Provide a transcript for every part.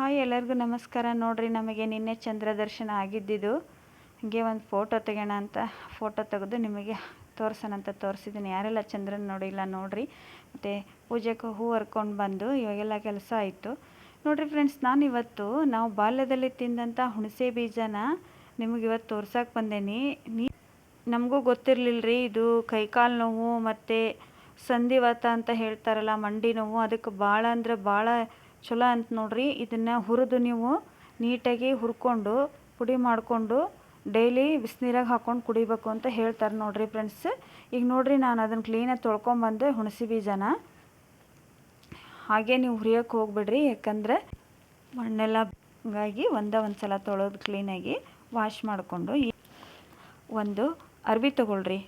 Hi ಎಲ್ಲರಿಗೂ ನಮಸ್ಕಾರ. ನೋಡ್ರಿ, ನಮಗೆ ನಿನ್ನೆ ಚಂದ್ರ ದರ್ಶನ ಆಗಿದ್ದಿದ್ದು ಹಿಂಗೆ ಒಂದು ಫೋಟೋ ತೆಗೋಣ ಅಂತ ಫೋಟೋ ತೆಗೆದು ನಿಮಗೆ ತೋರಿಸೋಣ ಅಂತ ತೋರಿಸಿದ್ದೀನಿ. ಯಾರೆಲ್ಲ ಚಂದ್ರನ ನೋಡಿಲ್ಲ ನೋಡ್ರಿ. ಮತ್ತು ಪೂಜೆಗೆ ಹೂ ಹರ್ಕೊಂಡು ಬಂದು ಇವಾಗೆಲ್ಲ ಕೆಲಸ ಆಯಿತು. ನೋಡ್ರಿ ಫ್ರೆಂಡ್ಸ್ ನಾನು ಇವತ್ತು ನಾವು ಬಾಲ್ಯದಲ್ಲಿ ತಿಂದಂಥ ಹುಣಸೆ ಬೀಜನ ನಿಮಗೆ ಇವತ್ತು ತೋರ್ಸೋಕೆ ಬಂದೇನಿ. ನೀ ನಮಗೂ ಗೊತ್ತಿರಲಿಲ್ಲ ರೀ ಇದು ಕೈಕಾಲು ನೋವು ಮತ್ತು ಸಂಧಿವಾತ ಅಂತ ಹೇಳ್ತಾರಲ್ಲ, ಮಂಡಿ ನೋವು, ಅದಕ್ಕೆ ಭಾಳ ಅಂದರೆ ಭಾಳ ಚಲೋ ಅಂತ ನೋಡ್ರಿ. ಇದನ್ನು ಹುರಿದು ನೀವು ನೀಟಾಗಿ ಹುರ್ಕೊಂಡು ಪುಡಿ ಮಾಡಿಕೊಂಡು ಡೈಲಿ ಬಿಸಿನೀರಾಗ ಹಾಕ್ಕೊಂಡು ಕುಡಿಬೇಕು ಅಂತ ಹೇಳ್ತಾರೆ ನೋಡ್ರಿ ಫ್ರೆಂಡ್ಸ್. ಈಗ ನೋಡ್ರಿ ನಾನು ಅದನ್ನು ಕ್ಲೀನಾಗಿ ತೊಳ್ಕೊಂಬಂದೆ ಹುಣಸೆ ಬೀಜನ. ಹಾಗೆ ನೀವು ಹುರಿಯೋಕ್ಕೆ ಹೋಗ್ಬಿಡ್ರಿ, ಯಾಕಂದರೆ ಮಣ್ಣೆಲ್ಲ ಹಂಗಾಗಿ ಒಂದೇ ಒಂದು ಸಲ ತೊಳೆದು ಕ್ಲೀನಾಗಿ ವಾಶ್ ಮಾಡಿಕೊಂಡು ಒಂದು ಅರ್ಬಿ ತೊಗೊಳ್ರಿ.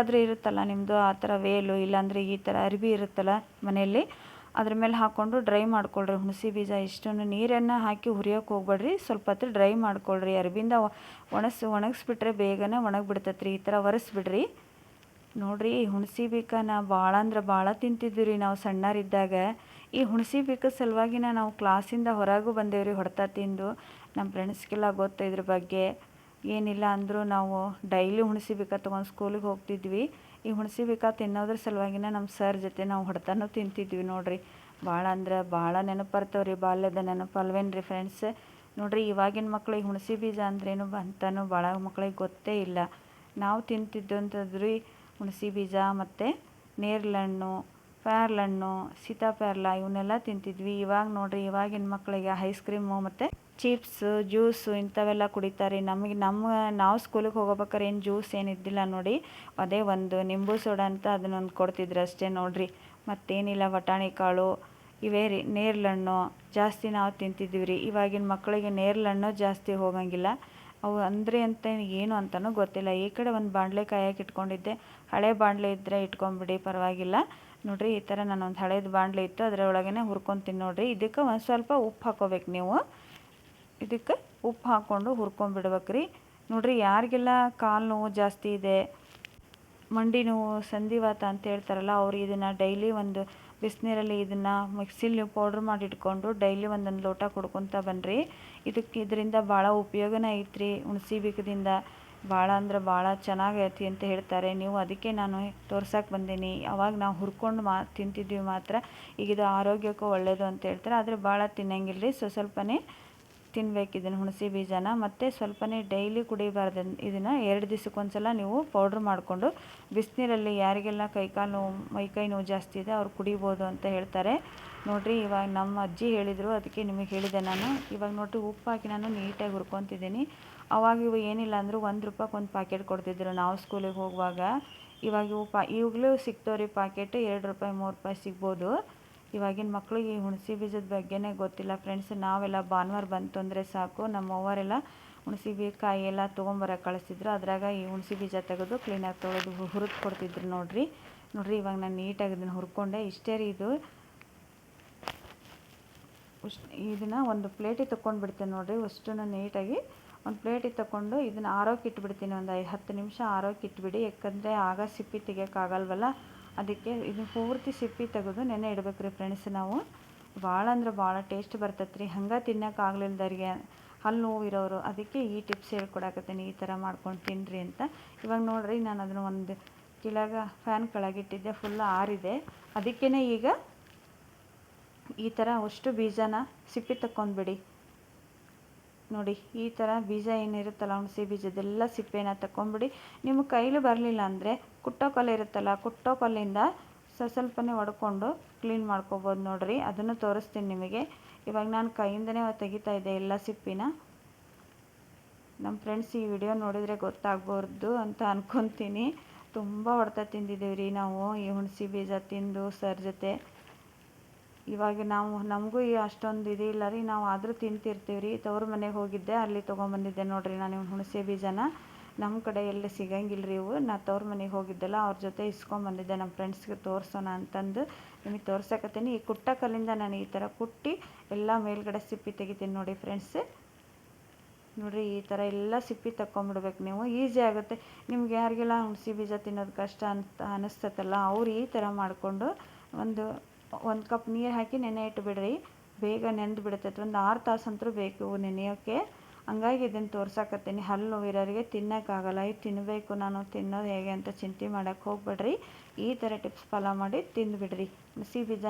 ಆದರೆ ಇರುತ್ತಲ್ಲ ನಿಮ್ಮದು ಆ ಥರ ವೇಲು, ಇಲ್ಲಾಂದರೆ ಈ ಥರ ಅರ್ಬಿ ಇರುತ್ತಲ್ಲ ಮನೆಯಲ್ಲಿ ಅದ್ರ ಮೇಲೆ ಹಾಕ್ಕೊಂಡು ಡ್ರೈ ಮಾಡ್ಕೊಳ್ರಿ. ಹುಣಸೆ ಬೀಜ ಇಷ್ಟನ್ನು ನೀರನ್ನು ಹಾಕಿ ಹುರಿಯೋಕೆ ಹೋಗ್ಬೇಡ್ರಿ. ಸ್ವಲ್ಪ ಹೊತ್ತು ಡ್ರೈ ಮಾಡ್ಕೊಳ್ರಿ. ಅರಿವಿಂದ ಒಣಸ್, ಒಣಗಿಸ್ಬಿಟ್ರೆ ಬೇಗನೆ ಒಣಗಿಬಿಡ್ತೈತೆ ರೀ ಈ ಥರ ಒರೆಸ್ಬಿಡ್ರಿ. ನೋಡಿರಿ ಹುಣಸೆ ಬೀಕನ ಭಾಳ ಅಂದ್ರೆ ಭಾಳ ತಿಂತಿದ್ವಿ ರೀ ನಾವು ಸಣ್ಣರಿದ್ದಾಗ. ಈ ಹುಣಸೆ ಬೀಕ ಸಲುವಾಗಿನ ನಾವು ಕ್ಲಾಸಿಂದ ಹೊರಗೂ ಬಂದೇವ್ರಿ ಹೊಡೆತ ತಿಂದು. ನಮ್ಮ ಫ್ರೆಂಡ್ಸ್ಗೆಲ್ಲ ಗೊತ್ತು ಇದ್ರ ಬಗ್ಗೆ. ಏನಿಲ್ಲ ಅಂದರೂ ನಾವು ಡೈಲಿ ಹುಣಸಿ ಬೇಕಾ ತೊಗೊಂಡು ಸ್ಕೂಲಿಗೆ ಹೋಗ್ತಿದ್ವಿ. ಈ ಹುಣಸಿ ಬೇಕಾ ತಿನ್ನೋದ್ರ ಸಲುವಾಗಿನ ನಮ್ಮ ಸರ್ ಜೊತೆ ನಾವು ಹೊಡೆತನೂ ತಿಂತಿದ್ವಿ ನೋಡಿರಿ. ಭಾಳ ಅಂದ್ರೆ ಭಾಳ ನೆನಪು ರೀ ಬಾಲ್ಯದ ನೆನಪು ಅಲ್ವೇನ್ರಿ ಫ್ರೆಂಡ್ಸ್ ನೋಡಿರಿ, ಇವಾಗಿನ ಮಕ್ಳಿಗೆ ಹುಣಸಿ ಬೀಜ ಅಂದ್ರೇನು ಅಂತಾನು ಭಾಳ ಮಕ್ಳಿಗೆ ಗೊತ್ತೇ ಇಲ್ಲ. ನಾವು ತಿಂತಿದ್ದು ಅಂತಂದ್ರಿ ಹುಣಸೆ ಬೀಜ ಮತ್ತು ನೇರ್ಲಣ್ಣು, ಪ್ಯಾರ್ಲಣ್ಣು, ಸೀತಾಪ್ಯಾರ್ಲ ಇವನ್ನೆಲ್ಲ ತಿಂತಿದ್ವಿ. ಇವಾಗ ನೋಡಿರಿ, ಇವಾಗಿನ ಮಕ್ಕಳಿಗೆ ಐಸ್ ಕ್ರೀಮು ಮತ್ತು ಚಿಪ್ಸು ಜ್ಯೂಸು ಇಂಥವೆಲ್ಲ ಕುಡಿತಾರೆ. ನಮಗೆ ನಮ್ಮ, ನಾವು ಸ್ಕೂಲಿಗೆ ಹೋಗೋಬೇಕಾರೆ ಏನು ಜ್ಯೂಸ್ ಏನಿದ್ದಿಲ್ಲ ನೋಡಿ. ಅದೇ ಒಂದು ನಿಂಬು ಸೋಡಾ ಅಂತ ಅದನ್ನೊಂದು ಕೊಡ್ತಿದ್ರು ಅಷ್ಟೇ ನೋಡಿರಿ. ಮತ್ತೇನಿಲ್ಲ, ಬಟಾಣಿ ಕಾಳು, ಇವೇ ರೀ ನೇರ್ಲಣ್ಣು ಜಾಸ್ತಿ ನಾವು ತಿಂತಿದ್ವಿ ರೀ ಇವಾಗಿನ ಮಕ್ಕಳಿಗೆ ನೇರ್ಲಣ್ಣು ಜಾಸ್ತಿ ಹೋಗಂಗಿಲ್ಲ. ಅವು ಅಂದರೆ ಅಂತ ಏನು ಅಂತಲೂ ಗೊತ್ತಿಲ್ಲ. ಈ ಕಡೆ ಒಂದು ಬಾಣಲೆ ಕಾಯಕ್ಕೆ ಇಟ್ಕೊಂಡಿದ್ದೆ. ಹಳೆ ಬಾಣಲೆ ಇದ್ದರೆ ಇಟ್ಕೊಂಬಿಡಿ ಪರವಾಗಿಲ್ಲ. ನೋಡಿರಿ, ಈ ಥರ ಒಂದು ಹಳೇದು ಬಾಣಲೆ ಇತ್ತು. ಅದರೊಳಗೇ ಹುರ್ಕೊಂತೀನಿ ನೋಡಿರಿ ಇದಕ್ಕೆ ಒಂದು ಸ್ವಲ್ಪ ಉಪ್ಪು ಹಾಕೋಬೇಕು ನೀವು. ಇದಕ್ಕೆ ಉಪ್ಪು ಹಾಕ್ಕೊಂಡು ಹುರ್ಕೊಂಬಿಡ್ಬೇಕು ರೀ ನೋಡಿರಿ, ಯಾರಿಗೆಲ್ಲ ಕಾಲು ನೋವು ಜಾಸ್ತಿ ಇದೆ, ಮಂಡಿ ನೋವು ಸಂಧಿವಾತ ಅಂತ ಹೇಳ್ತಾರಲ್ಲ, ಅವ್ರು ಇದನ್ನು ಡೈಲಿ ಒಂದು ಬಿಸಿನೀರಲ್ಲಿ ಇದನ್ನು ಮಿಕ್ಸಿಲಿ ಪೌಡ್ರ್ ಮಾಡಿ ಇಟ್ಕೊಂಡು ಡೈಲಿ ಒಂದೊಂದು ಲೋಟ ಕುಡ್ಕೊತ ಬನ್ನಿರಿ ಇದಕ್ಕೆ ಇದರಿಂದ ಭಾಳ ಉಪಯೋಗನೇ ಐತ್ರಿ. ಹುಣಸಿ ಬೀಕದಿಂದ ಭಾಳ ಅಂದ್ರೆ ಭಾಳ ಚೆನ್ನಾಗೈತಿ ಅಂತ ಹೇಳ್ತಾರೆ. ನೀವು ಅದಕ್ಕೆ ನಾನು ತೋರ್ಸಕ್ಕೆ ಬಂದೀನಿ. ಅವಾಗ ನಾವು ಹುರ್ಕೊಂಡು ಮಾ ತಿಂತಿದ್ವಿ ಮಾತ್ರ. ಈಗ ಇದು ಆರೋಗ್ಯಕ್ಕೂ ಒಳ್ಳೆಯದು ಅಂತ ಹೇಳ್ತಾರೆ. ಆದರೆ ಭಾಳ ತಿನ್ನಂಗಿಲ್ಲ ರೀ ಸ್ವಲ್ಪನೇ ತಿನ್ಬೇಕು ಇದನ್ನು ಹುಣಸೆ ಬೀಜನ, ಮತ್ತು ಸ್ವಲ್ಪನೇ ಡೈಲಿ ಕುಡಿಬಾರ್ದು ಇದನ್ನು ಎರಡು ದಿವಸಕ್ಕೊಂದ್ಸಲ ನೀವು ಪೌಡ್ರ್ ಮಾಡಿಕೊಂಡು ಬಿಸಿನೀರಲ್ಲಿ ಯಾರಿಗೆಲ್ಲ ಕೈಕಾಲು ನೋವು, ಮೈಕೈ ನೋವು ಜಾಸ್ತಿ ಇದೆ ಅವ್ರು ಕುಡಿಬೋದು ಅಂತ ಹೇಳ್ತಾರೆ. ನೋಡಿರಿ, ಇವಾಗ ನಮ್ಮ ಅಜ್ಜಿ ಹೇಳಿದರು, ಅದಕ್ಕೆ ನಿಮಗೆ ಹೇಳಿದೆ ನಾನು. ಇವಾಗ ನೋಡಿರಿ ಉಪ್ಪು ಹಾಕಿ ನಾನು ನೀಟಾಗಿ ಹುರ್ಕೊತಿದ್ದೀನಿ. ಅವಾಗ ಇವು ಏನಿಲ್ಲ ಅಂದರೂ ಒಂದು ರೂಪಾಯಿಗೆ ಒಂದು ಪ್ಯಾಕೆಟ್ ಕೊಡ್ತಿದ್ರು ನಾವು ಸ್ಕೂಲಿಗೆ ಹೋಗುವಾಗ. ಇವಾಗ ಇವು ಪಾ, ಇವಾಗಲೂ ಸಿಗ್ತಾವ್ರಿ ಪ್ಯಾಕೆಟ್ ಎರಡು ರೂಪಾಯಿ, ಮೂರು ರೂಪಾಯಿ ಸಿಗ್ಬೋದು. ಇವಾಗಿನ ಮಕ್ಕಳಿಗೆ ಈ ಹುಣಸೆ ಬೀಜದ ಬಗ್ಗೆನೇ ಗೊತ್ತಿಲ್ಲ. ಫ್ರೆಂಡ್ಸ್, ನಾವೆಲ್ಲ ಭಾನುವಾರ ಬಂತು ಅಂದರೆ ಸಾಕು. ನಮ್ಮ ಅವ್ವರೆಲ್ಲ ಹುಣಸೆ ಬೀಜ ಕಾಯಿ ಎಲ್ಲ ತೊಗೊಂಬರಕ್ಕೆ ಕಳಿಸ್ತಿದ್ರು ಅದ್ರಾಗ ಈ ಹುಣಸೆ ಬೀಜ ತೆಗೆದು ಕ್ಲೀನಾಗಿ ತೊಳೆದು ಹುರಿದು ಕೊಡ್ತಿದ್ರು ನೋಡಿರಿ. ನೋಡ್ರಿ, ಇವಾಗ ನಾನು ನೀಟಾಗಿ ಇದನ್ನು ಹುರ್ಕೊಂಡೆ. ಇಷ್ಟೇ ರೀ ಇದು. ಇದನ್ನು ಒಂದು ಪ್ಲೇಟಿಗೆ ತೊಗೊಂಡು ಬಿಡ್ತೇನೆ ನೋಡಿರಿ. ಅಷ್ಟನ್ನು ನೀಟಾಗಿ ಒಂದು ಪ್ಲೇಟಿಗೆ ತಗೊಂಡು ಇದನ್ನು ಆರೋಕ್ಕೆ ಇಟ್ಬಿಡ್ತೀನಿ. ಒಂದು ಐದು ಹತ್ತು ನಿಮಿಷ ಆರೋಕ್ಕೆ ಇಟ್ಬಿಡಿ. ಯಾಕಂದರೆ ಆಗ ಸಿಪ್ಪಿ ತೆಗಿಯೋಕ್ಕಾಗಲ್ವಲ್ಲ ಅದಕ್ಕೆ ಇದು ಪೂರ್ತಿ ಸಿಪ್ಪಿ ತೆಗೆದು ನೆನೆ ಇಡ್ಬೇಕು ರೀ ಫ್ರೆಂಡ್ಸ್ ನಾವು. ಭಾಳ ಅಂದ್ರೆ ಭಾಳ ಟೇಸ್ಟ್ ಬರ್ತೈತೆ ರೀ ಹಂಗೆ ತಿನ್ನೋಕೆ ಆಗ್ಲಿಲ್ದವ್ರಿಗೆ ಹಲ್ಲು ನೋವು ಇರೋರು ಅದಕ್ಕೆ ಈ ಟಿಪ್ಸ್ ಹೇಳ್ಕೊಡಕತ್ತೀನಿ ಈ ಥರ ಮಾಡ್ಕೊಂಡು ತಿನ್ನಿರಿ ಅಂತ. ಇವಾಗ ನೋಡಿರಿ ನಾನು ಅದನ್ನು ಒಂದು ಕೆಳಗ ಫ್ಯಾನ್ ಕೆಳಗಿಟ್ಟಿದ್ದೆ ಫುಲ್ ಆರಿದೆ. ಅದಕ್ಕೇ ಈಗ ಈ ಥರ ಅಷ್ಟು ಬೀಜನ ಸಿಪ್ಪಿ ತಕ್ಕೊಂಡ್ಬಿಡಿ ನೋಡಿ, ಈ ಥರ ಬೀಜ ಏನಿರುತ್ತಲ್ಲ, ಹುಣಸೆ ಬೀಜದೆಲ್ಲ ಸಿಪ್ಪೆನ ತಗೊಂಬಿಡಿ ನಿಮ್ಮ ಕೈಲಿ ಬರಲಿಲ್ಲ ಅಂದರೆ ಕುಟ್ಟೋ ಕಲ್ಲು ಇರುತ್ತಲ್ಲ, ಕುಟ್ಟೋ ಕಲ್ಲಿಂದ ಸ, ಸ್ವಲ್ಪನೇ ಒಡ್ಕೊಂಡು ಕ್ಲೀನ್ ಮಾಡ್ಕೊಬೋದು ನೋಡಿರಿ. ಅದನ್ನು ತೋರಿಸ್ತೀನಿ ನಿಮಗೆ. ಇವಾಗ ನಾನು ಕೈಯಿಂದನೇ ತೆಗಿತಾ ಇದ್ದೆ ಎಲ್ಲ ಸಿಪ್ಪಿನ. ನಮ್ಮ ಫ್ರೆಂಡ್ಸ್ ಈ ವಿಡಿಯೋ ನೋಡಿದರೆ ಗೊತ್ತಾಗ್ಬಾರ್ದು ಅಂತ ಅಂದ್ಕೊತೀನಿ ತುಂಬ ಹೊಡೆತ ತಿಂದಿದ್ದೀವಿ ರೀ ನಾವು ಈ ಹುಣಸೆ ಬೀಜ ತಿಂದು ಸರ್ ಜೊತೆ. ಇವಾಗ ನಾವು, ನಮಗೂ ಈ ಅಷ್ಟೊಂದು ಇದಿಲ್ಲ ರೀ. ನಾವು ಆದರೂ ತಿಂತಿರ್ತೀವಿ ರೀ. ತವ್ರ ಮನೆಗೆ ಹೋಗಿದ್ದೆ, ಅಲ್ಲಿ ತೊಗೊಂಬಂದಿದ್ದೆ ನೋಡಿರಿ ನಾನು ಹುಣಸೆ ಬೀಜನ. ನಮ್ಮ ಕಡೆ ಎಲ್ಲಿ ಸಿಗಂಗಿಲ್ಲ ರೀ ಇವು. ನಾ ತವ್ರ ಮನೆಗೆ ಹೋಗಿದ್ದೆಲ್ಲ ಅವ್ರ ಜೊತೆ ಇಸ್ಕೊಂಬಂದಿದ್ದೆ ನಮ್ಮ ಫ್ರೆಂಡ್ಸ್ಗೆ ತೋರಿಸೋಣ ಅಂತಂದು. ನಿಮಗೆ ತೋರ್ಸಕತ್ತೀನಿ. ಈ ಕುಟ್ಟ ಕಲ್ಲಿಂದ ನಾನು ಈ ಥರ ಕುಟ್ಟಿ ಎಲ್ಲ ಮೇಲ್ಗಡೆ ಸಿಪ್ಪಿ ತೆಗಿತೀನಿ ನೋಡಿ ಫ್ರೆಂಡ್ಸ್. ನೋಡಿರಿ ಈ ಥರ ಎಲ್ಲ ಸಿಪ್ಪಿ ತಕ್ಕೊಂಬಿಡ್ಬೇಕು ನೀವು. ಈಸಿ ಆಗುತ್ತೆ. ನಿಮ್ಗೆ ಯಾರಿಗೆಲ್ಲ ಹುಣಸೆ ಬೀಜ ತಿನ್ನೋದು ಕಷ್ಟ ಅಂತ ಅನಿಸ್ತತಲ್ಲ, ಅವ್ರು ಈ ಥರ ಮಾಡಿಕೊಂಡು ಒಂದು ಒಂದು ಕಪ್ ನೀರು ಹಾಕಿ ನೆನೆ ಇಟ್ಬಿಡ್ರಿ. ಬೇಗ ನೆಂದು ಬಿಡ್ತೈತೆ. ಒಂದು ಆರು ತಾಸು ಬೇಕು ನೆನೆಯೋಕ್ಕೆ ಹಂಗಾಗಿ ಇದನ್ನು ತೋರ್ಸಕತ್ತೀನಿ. ಹಲ್ಲು ನೋವಿರೋರಿಗೆ ತಿನ್ನೋಕ್ಕಾಗಲ್ಲ ಇದು ತಿನ್ನಬೇಕು ನಾನು ತಿನ್ನೋದು ಹೇಗೆ ಅಂತ ಚಿಂತೆ ಮಾಡೋಕ್ಕೆ ಹೋಗ್ಬೇಡ್ರಿ. ಈ ಥರ ಟಿಪ್ಸ್ ಫಾಲೋ ಮಾಡಿ ತಿಂದುಬಿಡ್ರಿ. ಹಸಿ ಬೀಜ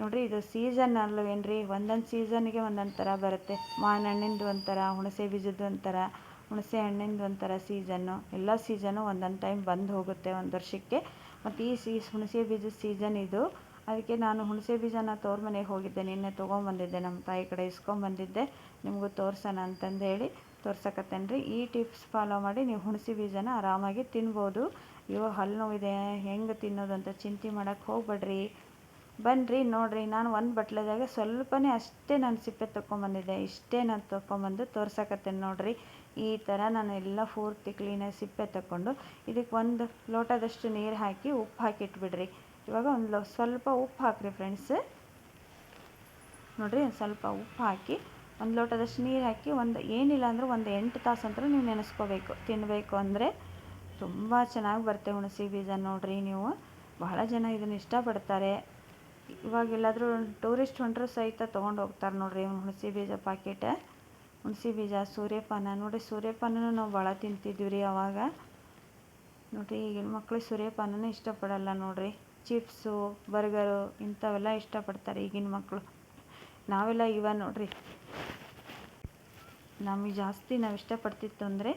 ನೋಡಿರಿ ಇದು ಸೀಸನ್ ಅಲ್ಲೂ ಏನ್ರಿ? ಒಂದೊಂದು ಸೀಸನ್ಗೆ ಒಂದೊಂದು ಥರ ಬರುತ್ತೆ. ಮಾವಿನ ಹಣ್ಣಿಂದು ಒಂಥರ, ಹುಣಸೆ ಬೀಜದ್ದು ಒಂಥರ, ಹುಣಸೆ ಹಣ್ಣಿಂದು ಒಂಥರ ಸೀಸನ್ನು. ಎಲ್ಲ ಸೀಸನ್ನು ಒಂದೊಂದು ಟೈಮ್ ಬಂದು ಹೋಗುತ್ತೆ ಒಂದು ವರ್ಷಕ್ಕೆ. ಮತ್ತು ಈ ಸೀ, ಹುಣಸೆ ಬೀಜದ ಸೀಸನ್ ಇದು. ಅದಕ್ಕೆ ನಾನು ಹುಣಸೆ ಬೀಜನ ತೋರ್ ಮನೆಗೆ ಹೋಗಿದ್ದೆ. ನಿನ್ನೆ ತೊಗೊಂಬಂದಿದ್ದೆ ನಮ್ಮ ತಾಯಿ ಕಡೆ ಇಸ್ಕೊಂಬಂದಿದ್ದೆ ನಿಮಗೂ ತೋರ್ಸೋಣ ಅಂತಂದು ಹೇಳಿ ತೋರ್ಸಕತ್ತೇನೆ ರೀ ಈ ಟಿಪ್ಸ್ ಫಾಲೋ ಮಾಡಿ ನೀವು ಹುಣಸೆ ಬೀಜನ ಆರಾಮಾಗಿ ತಿನ್ಬೋದು. ಇವಾಗ ಹಲ್ಲು ನೋವಿದೆ. ಹೆಂಗೆ ತಿನ್ನೋದು ಅಂತ ಚಿಂತೆ ಮಾಡೋಕ್ಕೆ ಹೋಗ್ಬೇಡ್ರಿ. ಬನ್ನಿರಿ ನೋಡಿರಿ. ನಾನು ಒಂದು ಬಟ್ಲದಾಗ ಸ್ವಲ್ಪನೇ ಅಷ್ಟೇ ನಾನು ಸಿಪ್ಪೆ ತೊಗೊಂಬಂದಿದ್ದೆ ಇಷ್ಟೇ ನಾನು ತೊಗೊಂಬಂದು ತೋರ್ಸಕತ್ತೇನೆ ನೋಡಿರಿ. ಈ ಥರ ನಾನು ಎಲ್ಲ ಪೂರ್ತಿ ಕ್ಲೀನಾಗಿ ಸಿಪ್ಪೆ ತಗೊಂಡು ಇದಕ್ಕೆ ಒಂದು ಲೋಟದಷ್ಟು ನೀರು ಹಾಕಿ ಉಪ್ಪು ಹಾಕಿ ಇಟ್ಬಿಡ್ರಿ ಇವಾಗ ಒಂದು ಸ್ವಲ್ಪ ಉಪ್ಪು ಹಾಕಿರಿ ಫ್ರೆಂಡ್ಸ್ ನೋಡಿರಿ ಒಂದು ಸ್ವಲ್ಪ ಉಪ್ಪು ಹಾಕಿ, ಒಂದು ಲೋಟದಷ್ಟು ನೀರು ಹಾಕಿ, ಒಂದು ಏನಿಲ್ಲ ಅಂದ್ರೆ ಒಂದು ಎಂಟು ತಾಸು ಅಂತ ನೀವು ನೆನೆಸ್ಕೋಬೇಕು. ತಿನ್ನಬೇಕು ಅಂದರೆ ತುಂಬ ಚೆನ್ನಾಗಿ ಬರುತ್ತೆ ಹುಣಸೆ ಬೀಜ ನೋಡಿರಿ ನೀವು. ಬಹಳ ಜನ ಇದನ್ನು ಇಷ್ಟಪಡ್ತಾರೆ. ಇವಾಗ ಎಲ್ಲಾದರೂ ಟೂರಿಸ್ಟ್ ಹೊಂಟರು ಸಹಿತ ತೊಗೊಂಡು ಹೋಗ್ತಾರೆ ನೋಡಿರಿ ಹುಣಸೆ ಬೀಜ ಪಾಕೆಟ್ ಹುಣಸೆ ಬೀಜ, ಸೂರ್ಯಪಾನ. ನೋಡಿರಿ ಸೂರ್ಯಪಾನನೂ ನಾವು ಭಾಳ ತಿಂತಿದ್ವಿ ರೀ ಅವಾಗ. ನೋಡಿರಿ ಈಗಿನ ಮಕ್ಕಳು ಸೂರ್ಯಪಾನನೂ ಇಷ್ಟಪಡಲ್ಲ ನೋಡಿರಿ. ಚಿಪ್ಸು, ಬರ್ಗರು ಇಂಥವೆಲ್ಲ ಇಷ್ಟಪಡ್ತಾರೆ ಈಗಿನ ಮಕ್ಕಳು ನಾವೆಲ್ಲ ಇವಾಗ ನೋಡ್ರಿ. ನಮಗೆ ಜಾಸ್ತಿ ನಾವು ಇಷ್ಟಪಡ್ತಿತ್ತು ಅಂದರೆ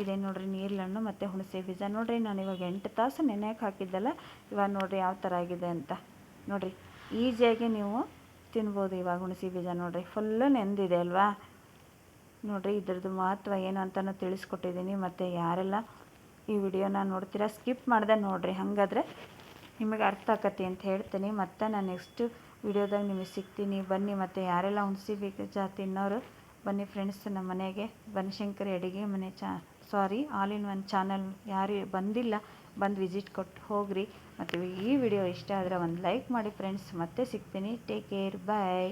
ಇದೆ ನೋಡಿರಿ ನೀರ್ಲಣ್ಣು ಮತ್ತು ಹುಣಸೆ ಬೀಜ. ನೋಡ್ರಿ ನಾನು ಇವಾಗ ಎಂಟು ತಾಸು ನೆನೆಯಕ್ಕೆ ಹಾಕಿದ್ದಲ್ಲ, ಇವಾಗ ನೋಡಿರಿ ಯಾವ ಥರ ಆಗಿದೆ ಅಂತ. ನೋಡಿರಿ, ಈಜಿಯಾಗಿ ನೀವು ತಿನ್ಬೋದು ಇವಾಗ ಹುಣಸೆ ಬೀಜ ನೋಡ್ರಿ. ಫುಲ್ಲು ನೆಂದಿದೆ ಅಲ್ವಾ? ನೋಡ್ರಿ ಇದ್ರದ್ದು ಮಹತ್ವ ಏನು ಅಂತಲೂ ತಿಳಿಸ್ಕೊಟ್ಟಿದ್ದೀನಿ ಮತ್ತು ಯಾರೆಲ್ಲ ಈ ವಿಡಿಯೋನ ನೋಡ್ತೀರಾ, ಸ್ಕಿಪ್ ಮಾಡಿದೆ ನೋಡಿರಿ. ಹಾಗಾದ್ರೆ ನಿಮಗೆ ಅರ್ಥ ಆಕತಿ ಅಂತ ಹೇಳ್ತೀನಿ. ಮತ್ತು ನಾನು ನೆಕ್ಸ್ಟ್ ವಿಡಿಯೋದಾಗ ನಿಮಗೆ ಸಿಗ್ತೀನಿ. ಬನ್ನಿ, ಮತ್ತು ಯಾರೆಲ್ಲ ಹುಣಸಿ ಬೇಕು ಜಾತಿ ಇನ್ನೋರು ಬನ್ನಿ ಫ್ರೆಂಡ್ಸ್ ನಮ್ಮ ಮನೆಗೆ. ಬನಶಂಕರಿ ಅಡುಗೆ ಮನೆ ಚಾ sorry all in one channel ಯಾರು ಬಂದಿಲ್ಲ, ಬಂದು ವಿಸಿಟ್ ಕೊಟ್ಟು ಹೋಗ್ರಿ. ಮತ್ತು ಈ ವಿಡಿಯೋ ಇಷ್ಟ ಆದರೆ ಒಂದು ಲೈಕ್ ಮಾಡಿ ಫ್ರೆಂಡ್ಸ್ ಮತ್ತೆ ಸಿಗ್ತೀನಿ. Take care bye